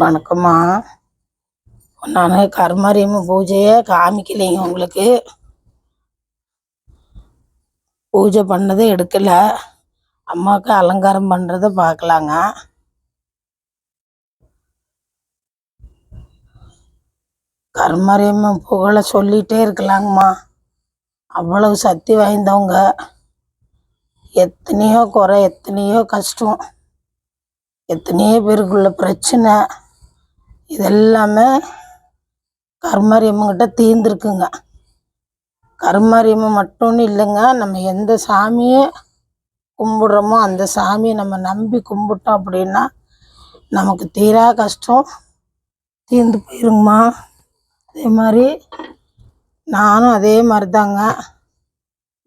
வணக்கம்மா. நான் கருமாரியம்மன் பூஜையை காமிக்கலைங்க உங்களுக்கு. பூஜை பண்ணதை எடுக்கல. அம்மாவுக்கு அலங்காரம் பண்ணுறத பார்க்கலாங்க கருமாரியம்மன் புகழை சொல்லிகிட்டே இருக்கலாங்கம்மா. அவ்வளவு சக்தி வாய்ந்தவங்க. எத்தனையோ குறை எத்தனையோ கஷ்டம். எத்தனையோ பேருக்குள்ள பிரச்சனை. இதெல்லாமே கருமாரியம்மங்கிட்ட தீர்ந்துருக்குங்க. கருமாரியம்மன் மட்டும்னு இல்லைங்க நம்ம எந்த சாமியை கும்பிடுறோமோ அந்த சாமியை நம்ம நம்பி கும்பிட்டோம் அப்படின்னா நமக்கு தீரா கஷ்டம். தீர்ந்து போயிருங்கம்மா. அதே மாதிரி நானும் அதே மாதிரி தாங்க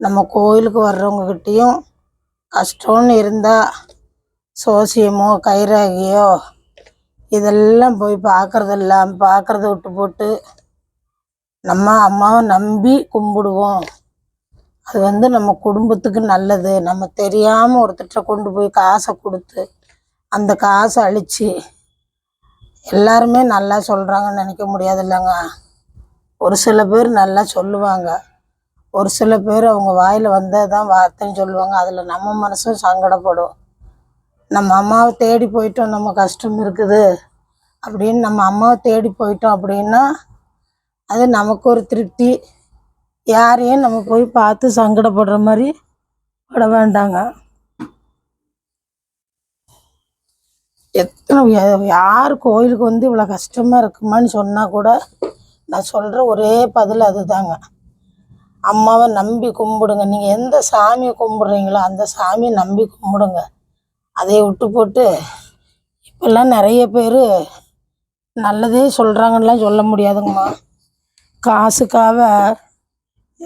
நம்ம கோயிலுக்கு வர்றவங்கக்கிட்டேயும் கஷ்டம்னு இருந்தால் சோசியமோ கைராகியோ இதெல்லாம் போய் பார்க்குறதில்ல பார்க்குறத விட்டு போட்டு நம்ம அம்மாவை நம்பி கும்பிடுவோம். அது வந்து நம்ம குடும்பத்துக்கு நல்லது. நம்ம தெரியாமல் ஒருத்தர்கிட்ட கொண்டு போய் காசை கொடுத்து அந்த காசை அழித்து எல்லாருமே நல்லா சொல்கிறாங்கன்னு நினைக்க முடியாது இல்லைங்க. ஒரு சில பேர் நல்லா சொல்லுவாங்க. ஒரு சில பேர் அவங்க வாயில் வந்தது தான் வார்த்தைன்னு சொல்லுவாங்க. அதில் நம்ம மனசும் சங்கடப்படும். நம்ம அம்மாவை தேடி போயிட்டோம் நம்ம கஷ்டம் இருக்குது அப்படின்னு நம்ம அம்மாவை தேடி போயிட்டோம் அப்படின்னா அது நமக்கு ஒரு திருப்தி. யாரையும் நம்ம போய் பார்த்து சங்கடப்படுற மாதிரி பட வேண்டாங்க. எத்தனை யார் கோயிலுக்கு வந்து இவ்வளோ கஷ்டமாக இருக்குமான்னு சொன்னால் கூட நான் சொல்கிற ஒரே பதில் அதுதாங்க. அம்மாவை நம்பி கும்பிடுங்க. நீங்கள் எந்த சாமியை கும்பிட்றீங்களோ அந்த சாமியை நம்பி கும்பிடுங்க. அதை விட்டு போட்டு இப்போல்லாம் நிறைய பேர் நல்லதே சொல்கிறாங்கலாம் சொல்ல முடியாதுங்கம்மா. காசுக்காக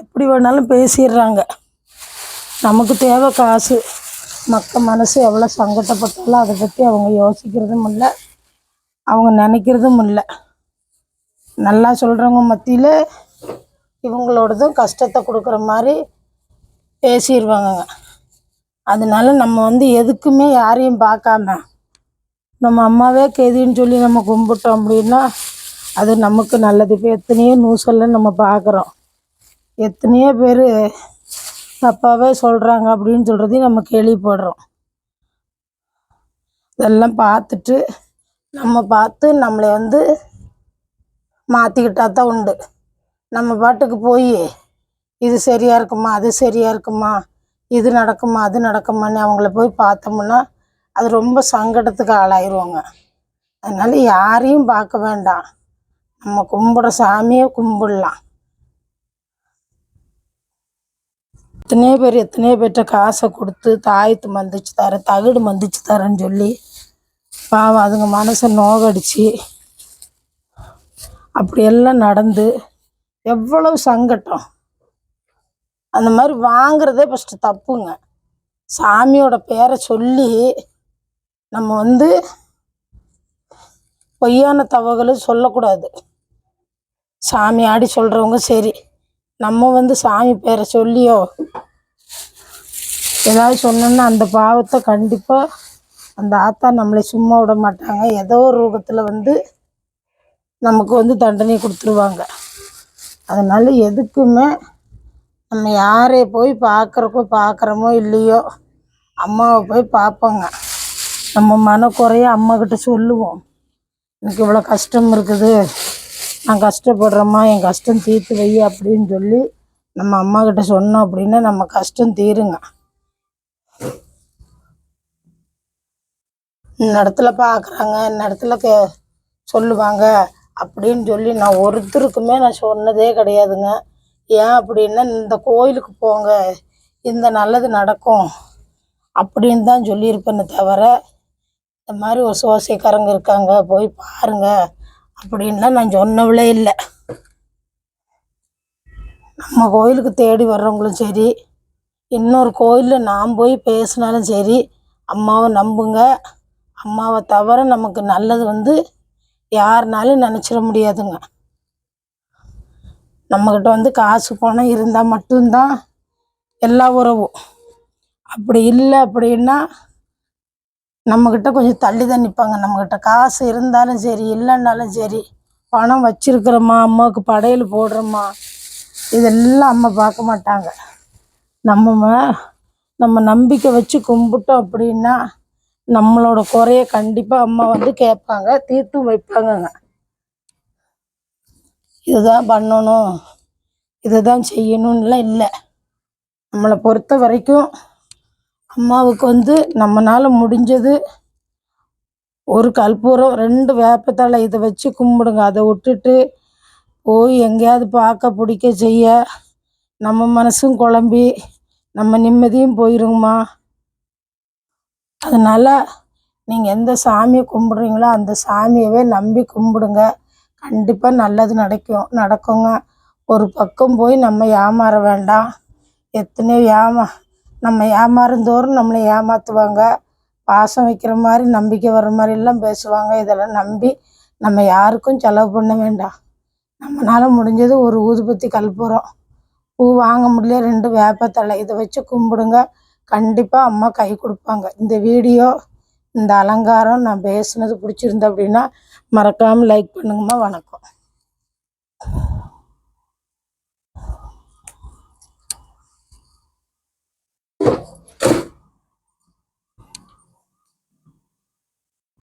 எப்படி வேணாலும் பேசிடுறாங்க. நமக்கு தேவை காசு. மக்க மனசு எவ்வளோ சங்கடப்பட்டாலும் அதை பற்றி அவங்க யோசிக்கிறதும் இல்லை. அவங்க நினைக்கிறதும் இல்லை. நல்லா சொல்கிறவங்க மத்தியில் இவங்களோடதும் கஷ்டத்தை கொடுக்குற மாதிரி பேசிடுவாங்கங்க. அதனால நம்ம வந்து எதுக்குமே யாரையும் பார்க்காம நம்ம அம்மாவே கெதின்னு சொல்லி நம்ம கும்பிட்டோம் அப்படின்னா அது நமக்கு நல்லது. இப்போ எத்தனையோ நியூஸெல்லாம் நம்ம பார்க்குறோம். எத்தனையோ பேர் தப்பாகவே சொல்கிறாங்க அப்படின்னு சொல்கிறதையும் நம்ம கேள்விப்படுறோம். இதெல்லாம் பார்த்துட்டு நம்ம பார்த்து நம்மளை வந்து மாற்றிக்கிட்டா தான் உண்டு. நம்ம பாட்டுக்கு போய் இது சரியாக இருக்குமா அது சரியாக இருக்குமா இது நடக்குமா அது நடக்குமான்னு அவங்கள போய் பார்த்தோம்னா அது ரொம்ப சங்கடத்துக்கு ஆளாயிருவாங்க. அதனால் யாரையும் பார்க்க வேண்டாம். நம்ம கும்பிட சாமியை கும்பிடலாம். எத்தனையோ பேர் எத்தனையோ பேர்கிட்ட காசை கொடுத்து தாயத்து மந்திச்சு தரேன் தகுடு மந்திச்சு தரேன்னு சொல்லி பாவம் அதுங்க மனசை நோகடிச்சு அப்படியெல்லாம் நடந்து எவ்வளவு சங்கட்டம். அந்த மாதிரி வாங்குறதே ஃபஸ்ட்டு தப்புங்க. சாமியோட பேரை சொல்லி நம்ம வந்து பொய்யான தவகளும் சொல்லக்கூடாது. சாமி ஆடி சொல்கிறவங்க சரி. நம்ம வந்து சாமி பேரை சொல்லியோ ஏதாவது சொன்னோம்னா அந்த பாவத்தை கண்டிப்பாக அந்த ஆத்தா நம்மளை சும்மா விட மாட்டாங்க. ஏதோ ஒரு ரூபத்தில் வந்து நமக்கு வந்து தண்டனை கொடுத்துருவாங்க. அதனால் எதுக்குமே நம்ம யாரை போய் பார்க்குறக்கோ பார்க்குறோமோ இல்லையோ அம்மாவை போய் பார்ப்போங்க. நம்ம மனக்குறைய அம்மாக்கிட்ட சொல்லுவோம். எனக்கு இவ்வளோ கஷ்டம் இருக்குது. நான் கஷ்டப்படுறேம்மா என் கஷ்டம் தீர்த்து வை அப்படின்னு சொல்லி நம்ம அம்மாக்கிட்ட சொன்னோம் அப்படின்னா நம்ம கஷ்டம் தீருங்க. இந்த இடத்துல பார்க்குறாங்க இந்த இடத்துல கே சொல்லுவாங்க அப்படின்னு சொல்லி நான் ஒருத்தருக்குமே நான் சொன்னதே கிடையாதுங்க. ஏன் அப்படின்னா இந்த கோயிலுக்கு போங்க இந்த நல்லது நடக்கும் அப்படின்னு தான் சொல்லியிருப்பேனே தவிர இந்த மாதிரி ஒரு சோசைக்காரங்க இருக்காங்க போய் பாருங்க அப்படின்லாம் நான் சொன்னவளே இல்லை. நம்ம கோயிலுக்கு தேடி வர்றவங்களும் சரி இன்னொரு கோயிலில் நான் போய் பேசினாலும் சரி அம்மாவை நம்புங்க. அம்மாவை தவிர நமக்கு நல்லது வந்து யாருனாலும் நினச்சிட முடியாதுங்க. நம்மக்கிட்ட வந்து காசு பணம் இருந்தால் மட்டும்தான் எல்லா உறவும். அப்படி இல்லை அப்படின்னா நம்மக்கிட்ட கொஞ்சம் தள்ளி தான் நிற்பாங்க நம்மக்கிட்ட காசு இருந்தாலும் சரி இல்லைன்னாலும் சரி பணம் வச்சிருக்கிறோமா அம்மாவுக்கு படையல் போடுறோமா இதெல்லாம் அம்மா பார்க்க மாட்டாங்க. நம்ம நம்ம நம்பிக்கை வச்சு கும்பிட்டோம் அப்படின்னா நம்மளோட குறைய கண்டிப்பாக அம்மா வந்து கேட்பாங்க தீர்த்தும் வைப்பாங்கங்க. இதுதான் பண்ணணும். இதுதான் செய்யணும்லாம் இல்லை. நம்மளை பொறுத்த வரைக்கும் அம்மாவுக்கு வந்து நம்மனால முடிஞ்சது ஒரு கற்பூரம் ரெண்டு வேப்பத்தலை இதை வச்சு கும்பிடுங்க. அதை விட்டுட்டு போய் எங்கேயாவது பார்க்க பிடிக்க செய்ய நம்ம மனசும் குழம்பி நம்ம நிம்மதியும் போயிருங்கம்மா. அதனால் நீங்கள் எந்த சாமியை கும்பிட்றீங்களோ அந்த சாமியவே நம்பி கும்பிடுங்க. கண்டிப்பாக நல்லது நடக்கும். நடக்குங்க. ஒரு பக்கம் போய் நம்ம ஏமாற வேண்டாம். எத்தனையோ ஏமா நம்ம ஏமாறுந்தோறும் நம்மளை ஏமாற்றுவாங்க பாசம் வைக்கிற மாதிரி நம்பிக்கை வர்ற மாதிரி எல்லாம் பேசுவாங்க. இதெல்லாம் நம்பி நம்ம யாருக்கும் செலவு பண்ண வேண்டாம். நம்மளால முடிஞ்சது ஒரு ஊதுபத்தி கற்பூரம் பூ வாங்க முடியல ரெண்டு வேப்பத்தலை இதை வச்சு கும்பிடுங்க. கண்டிப்பாக அம்மா கை கொடுப்பாங்க. இந்த வீடியோ இந்த அலங்காரம் நான் பேசுனது பிடிச்சிருந்தேன் அப்படின்னா மறக்காமல் லைக் பண்ணுங்கம்மா. வணக்கம்.